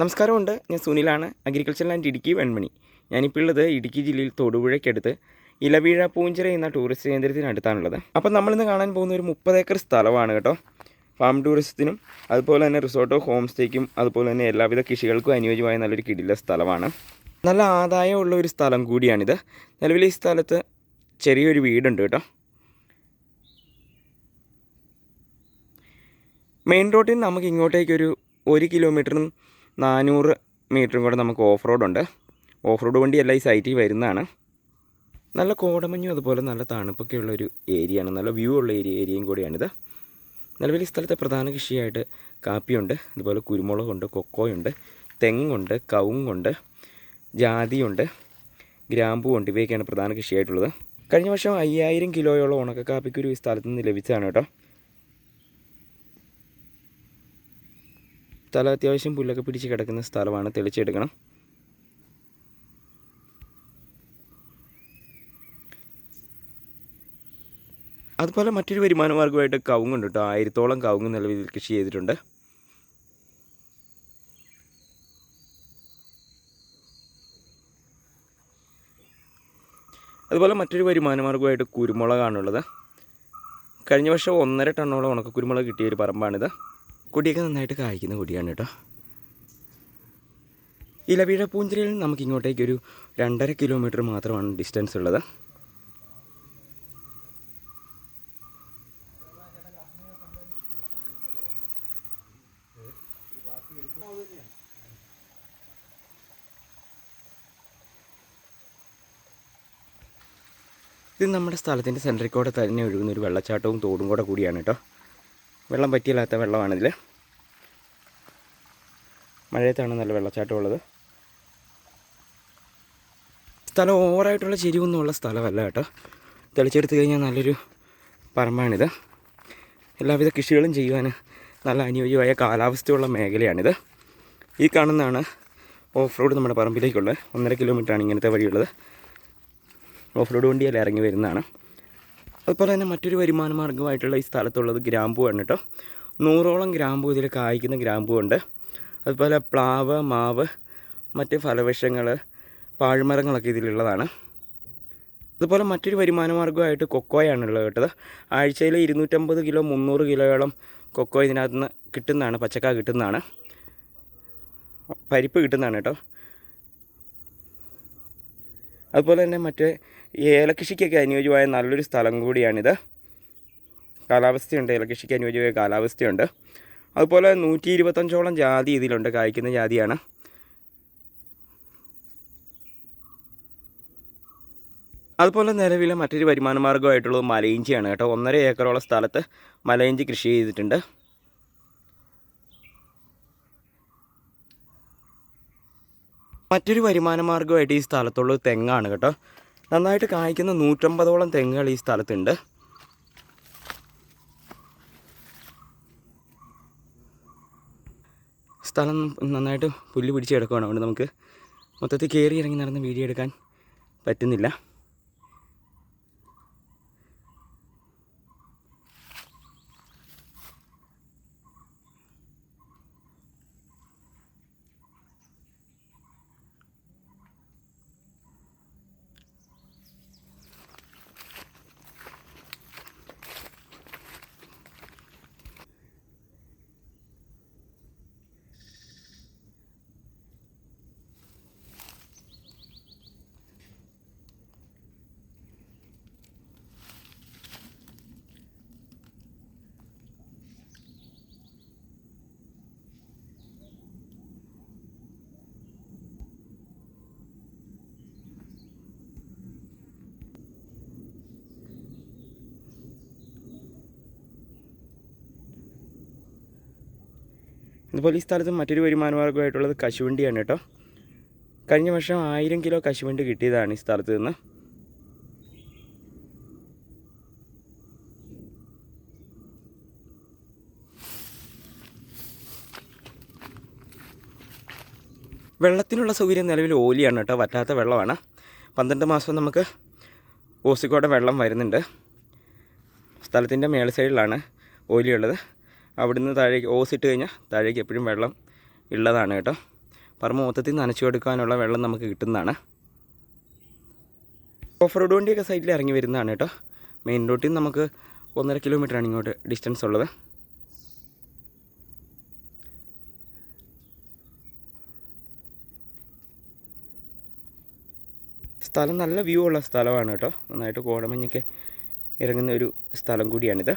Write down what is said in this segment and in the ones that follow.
നമസ്കാരമുണ്ട്. ഞാൻ സുനിലാണ് അഗ്രികൾച്ചർ ലാൻഡ് ഇടുക്കി വെൺമണി. ഞാനിപ്പോൾ ഉള്ളത് ഇടുക്കി ജില്ലയിൽ തൊടുപുഴയ്ക്കടുത്ത് ഇലവീഴ പൂഞ്ചിറ എന്ന ടൂറിസ്റ്റ് കേന്ദ്രത്തിനടുത്താണുള്ളത് അപ്പോൾ നമ്മളിന്ന് കാണാൻ പോകുന്ന ഒരു മുപ്പത് ഏക്കർ സ്ഥലമാണ് കേട്ടോ. ഫാം ടൂറിസത്തിനും അതുപോലെ തന്നെ റിസോർട്ടോ ഹോം സ്റ്റേക്കും അതുപോലെ തന്നെ എല്ലാവിധ കൃഷികൾക്കും അനുയോജ്യമായ നല്ലൊരു കിടില സ്ഥലമാണ്. നല്ല ആദായമുള്ള ഒരു സ്ഥലം കൂടിയാണിത്. നിലവിൽ ഈ സ്ഥലത്ത് ചെറിയൊരു വീടുണ്ട് കേട്ടോ. മെയിൻ റോഡിൽ നമുക്ക് ഇങ്ങോട്ടേക്ക് ഒരു ഒരു കിലോമീറ്ററും നാനൂറ് മീറ്ററും കൂടെ നമുക്ക് ഓഫ് റോഡുണ്ട് ഓഫ് റോഡ് വണ്ടിയല്ല ഈ സൈറ്റിൽ വരുന്നതാണ്. നല്ല കോടമഞ്ഞും അതുപോലെ നല്ല തണുപ്പൊക്കെ ഉള്ള ഒരു ഏരിയയാണ് നല്ല വ്യൂ ഉള്ള ഏരിയ ഏരിയയും കൂടിയാണിത്. നിലവിൽ ഈ സ്ഥലത്തെ പ്രധാന കൃഷിയായിട്ട് കാപ്പിയുണ്ട്. അതുപോലെ കുരുമുളകുണ്ട് കൊക്കോയുണ്ട് തെങ്ങുണ്ട് കവുങ്ങുണ്ട് ജാതിയുണ്ട് ഗ്രാമ്പുണ്ട് ഇവയൊക്കെയാണ് പ്രധാന കൃഷിയായിട്ടുള്ളത്. കഴിഞ്ഞ വർഷം അയ്യായിരം കിലോയോളം ഉണക്ക കാപ്പിക്കുരു ഈ സ്ഥലത്ത് നിന്ന് ലഭിച്ചതാണ് കേട്ടോ. സ്ഥലം അത്യാവശ്യം പുല്ലൊക്കെ പിടിച്ച് കിടക്കുന്ന സ്ഥലമാണ്. തെളിച്ചെടുക്കണം. അതുപോലെ മറ്റൊരു വരുമാന മാർഗമായിട്ട് കവുങ്ങുണ്ട് കേട്ടോ. ആയിരത്തോളം കവുങ്ങ് നിലവിൽ കൃഷി ചെയ്തിട്ടുണ്ട്. അതുപോലെ മറ്റൊരു വരുമാന മാർഗമായിട്ട് കുരുമുളകാണുള്ളത്. കഴിഞ്ഞ വർഷം ഒന്നര ടണ്ണോളം ഉണക്ക കുരുമുളക് കിട്ടിയ ഒരു പറമ്പാണിത്. കൊടിയൊക്കെ നന്നായിട്ട് കായ്ക്കുന്ന കൊടിയാണ് കേട്ടോ. ഇലവീഴ പൂഞ്ചിരയിൽ നിന്ന് നമുക്ക് ഇങ്ങോട്ടേക്ക് ഒരു രണ്ടര കിലോമീറ്റർ മാത്രമാണ് ഡിസ്റ്റൻസ് ഉള്ളത്. ഇത് നമ്മുടെ സ്ഥലത്തിന്റെ സെൻട്രിക്കോടെ കൂടെ തന്നെ ഒഴുകുന്ന ഒരു വെള്ളച്ചാട്ടവും തോടും കൂടെ കൂടിയാണ് കേട്ടോ. വെള്ളം പറ്റിയില്ലാത്ത വെള്ളമാണിതിൽ. മഴയത്താണ് നല്ല വെള്ളച്ചാട്ടമുള്ളത്. സ്ഥലം ഓവറായിട്ടുള്ള ചെരിവൊന്നുമുള്ള സ്ഥലമല്ല കേട്ടോ. തെളിച്ചെടുത്ത് കഴിഞ്ഞാൽ നല്ലൊരു പറമ്പാണിത്. എല്ലാവിധ കൃഷികളും ചെയ്യുവാൻ നല്ല അനുയോജ്യമായ കാലാവസ്ഥയുള്ള മേഖലയാണിത്. ഈ കാണുന്നതാണ് ഓഫ് റോഡ് നമ്മുടെ പറമ്പിലേക്കുള്ളത്. ഒന്നര കിലോമീറ്ററാണ് ഇങ്ങനത്തെ വഴിയുള്ളത്. ഓഫ് റോഡ് വണ്ടിയല്ല ഇറങ്ങി വരുന്നതാണ്. അതുപോലെ തന്നെ മറ്റൊരു വരുമാന മാർഗമായിട്ടുള്ള ഈ സ്ഥലത്തുള്ളത് ഗ്രാമ്പുവാണ് കേട്ടോ. നൂറോളം ഗ്രാമ്പു ഇതിൽ കായ്ക്കുന്ന ഗ്രാമ്പുണ്ട് അതുപോലെ പ്ലാവ് മാവ് മറ്റ് ഫലവൃക്ഷങ്ങൾ പാഴ്മരങ്ങളൊക്കെ ഇതിലുള്ളതാണ്. അതുപോലെ മറ്റൊരു വരുമാന മാർഗമായിട്ട് കൊക്കോയാണ് ഉള്ളത് കേട്ടത്. ആഴ്ചയിൽ ഇരുന്നൂറ്റമ്പത് കിലോ മുന്നൂറ് കിലോയോളം കൊക്കോ ഇതിനകത്ത് നിന്ന് കിട്ടുന്നതാണ് പച്ചക്ക കിട്ടുന്നതാണ്. പരിപ്പ് കിട്ടുന്നതാണ് കേട്ടോ. അതുപോലെ തന്നെ മറ്റേ ഏലകൃഷിക്കൊക്കെ അനുയോജ്യമായ നല്ലൊരു സ്ഥലം കൂടിയാണിത്. കാലാവസ്ഥയുണ്ട്. ഏലകൃഷിക്ക് അനുയോജ്യമായ കാലാവസ്ഥയുണ്ട്. അതുപോലെ നൂറ്റി ഇരുപത്തഞ്ചോളം ജാതി ഇതിലുണ്ട്. കായ്ക്കുന്ന ജാതിയാണ്. അതുപോലെ നിലവിലെ മറ്റൊരു വരുമാന മാർഗമായിട്ടുള്ളത് മലയിഞ്ചിയാണ് കേട്ടോ. ഒന്നര ഏക്കറോളം സ്ഥലത്ത് മലയിഞ്ചി കൃഷി ചെയ്തിട്ടുണ്ട്. മറ്റൊരു വരുമാന മാർഗമായിട്ട് ഈ സ്ഥലത്തുള്ള തെങ്ങാണ് കേട്ടോ. നന്നായിട്ട് കായ്ക്കുന്ന നൂറ്റമ്പതോളം തെങ്ങുകൾ ഈ സ്ഥലത്തുണ്ട്. സ്ഥലം നന്നായിട്ട് പുല്ല് പിടിച്ച് കിടക്കുകയാണ് അതുകൊണ്ട് നമുക്ക് മൊത്തത്തിൽ കയറി ഇറങ്ങി നടന്ന് വീഡിയോ എടുക്കാൻ പറ്റുന്നില്ല. ഇതുപോലെ ഈ സ്ഥലത്ത് മറ്റൊരു വരുമാന മാർഗമായിട്ടുള്ളത് കശുവണ്ടിയാണ് കേട്ടോ. കഴിഞ്ഞ വർഷം ആയിരം കിലോ കശുവണ്ടി കിട്ടിയതാണ് ഈ സ്ഥലത്ത് നിന്ന്. വെള്ളത്തിനുള്ള സൗകര്യം നിലവിൽ ഓലിയാണ് കേട്ടോ വറ്റാത്ത വെള്ളമാണ്. പന്ത്രണ്ട് മാസം നമുക്ക് ഓസിക്കോടെ വെള്ളം വരുന്നുണ്ട്. സ്ഥലത്തിന്റെ മേൽ സൈഡിലാണ് ഓലിയുള്ളത്. അവിടുന്ന് താഴേക്ക് ഓസ് ഇട്ട് കഴിഞ്ഞാൽ താഴേക്ക് എപ്പോഴും വെള്ളം ഉള്ളതാണ് കേട്ടോ. പറമ്പ് മൊത്തത്തിൽ നനച്ചു കൊടുക്കാനുള്ള വെള്ളം നമുക്ക് കിട്ടുന്നതാണ്. ഓഫ് റോഡ് വണ്ടിയൊക്കെ സൈഡിൽ ഇറങ്ങി വരുന്നതാണ് കേട്ടോ. മെയിൻ റോട്ടിൽ നിന്ന് നമുക്ക് ഒന്നര കിലോമീറ്ററാണ് ഇങ്ങോട്ട് ഡിസ്റ്റൻസ് ഉള്ളത്. സ്ഥലം നല്ല വ്യൂ ഉള്ള സ്ഥലമാണ് കേട്ടോ. നന്നായിട്ട് കോടമഞ്ഞൊക്കെ ഇറങ്ങുന്ന ഒരു സ്ഥലം കൂടിയാണിത്.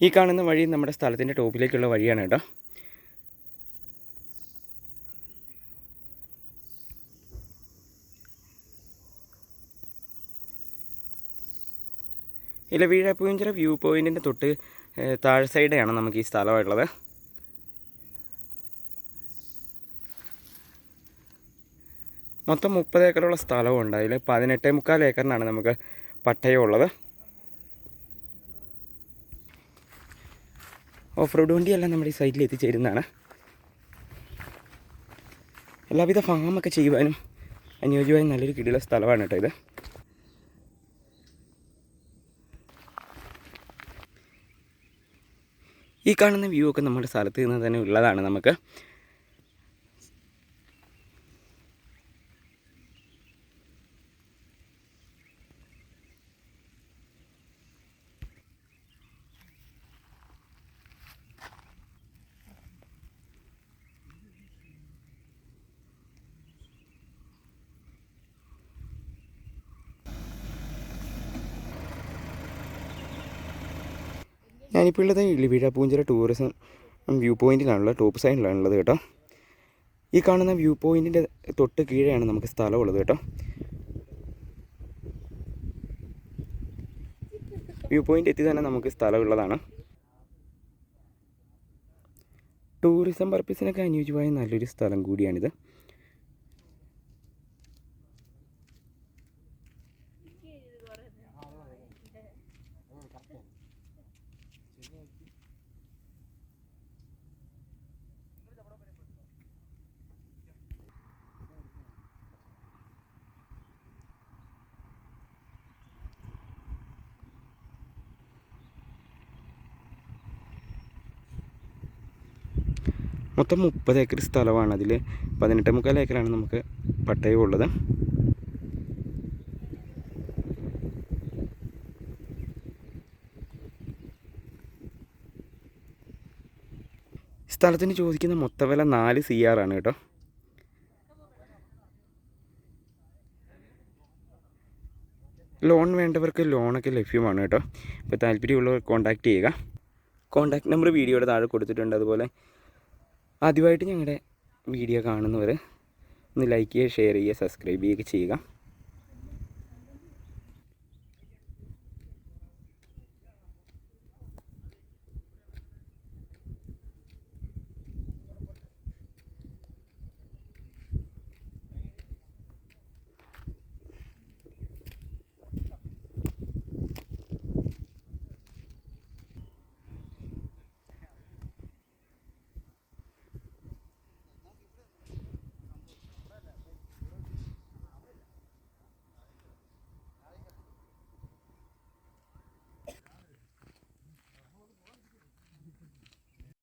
ഈ കാണുന്ന വഴി നമ്മുടെ സ്ഥലത്തിന്റെ ടോപ്പിലേക്കുള്ള വഴിയാണ് കേട്ടോ. ഇല്ല പൂഞ്ചിറ വ്യൂ പോയിന്റിന്റെ തൊട്ട് താഴെ സൈഡാണ് നമുക്ക് ഈ സ്ഥലമായിട്ടുള്ളത്. മൊത്തം മുപ്പത് ഏക്കറുള്ള സ്ഥലമുണ്ട് അതിൽ പതിനെട്ടേ മുക്കാൽ ഏക്കറിനാണ് നമുക്ക് പട്ടയം ഓഫ് റോഡ് വണ്ടിയെല്ലാം നമ്മുടെ ഈ സൈറ്റിൽ എത്തിച്ചേരുന്നതാണ്. എല്ലാവിധ ഫാമൊക്കെ ചെയ്യുവാനും അനുയോജ്യമായ നല്ലൊരു കിടില സ്ഥലമാണ് കേട്ടോ ഇത്. ഈ കാണുന്ന വ്യൂ ഒക്കെ നമ്മുടെ സ്ഥലത്ത് നിന്ന് തന്നെ ഉള്ളതാണ് നമുക്ക്. ഞാനിപ്പോൾ ഉള്ളത് ഇളിവീഴ പൂഞ്ചിറ ടൂറിസം വ്യൂ പോയിന്റിലാണുള്ളത് ടോപ്പ് സൈഡിലാണുള്ളത് കേട്ടോ. ഈ കാണുന്ന വ്യൂ പോയിന്റിന്റെ തൊട്ട് കീഴെയാണ് നമുക്ക് സ്ഥലമുള്ളത് കേട്ടോ. വ്യൂ പോയിന്റ് എത്തി തന്നെ നമുക്ക് സ്ഥലമുള്ളതാണ്. ടൂറിസം പർപ്പസിനൊക്കെ അനുയോജ്യമായ നല്ലൊരു സ്ഥലം കൂടിയാണിത്. മൊത്തം മുപ്പത് ഏക്കർ സ്ഥലമാണ് അതിൽ പതിനെട്ട് മുക്കാൽ ഏക്കറാണ് നമുക്ക് പട്ടയം ഉള്ളത്. സ്ഥലത്തിന് ചോദിക്കുന്ന മൊത്ത വില നാല് സി ആർ ആണ് കേട്ടോ. ലോൺ വേണ്ടവർക്ക് ലോണൊക്കെ ലഭ്യമാണ് കേട്ടോ. ഇപ്പോൾ താല്പര്യമുള്ളവർ കോൺടാക്ട് ചെയ്യുക. കോൺടാക്ട് നമ്പർ വീഡിയോയുടെ താഴെ കൊടുത്തിട്ടുണ്ട്. അതുപോലെ ആദ്യമായിട്ട് ഞങ്ങളുടെ വീഡിയോ കാണുന്നവർ ഒന്ന് ലൈക്ക് ചെയ്യുക ഷെയർ ചെയ്യുക സബ്സ്ക്രൈബ് ചെയ്യുക ചെയ്യുക.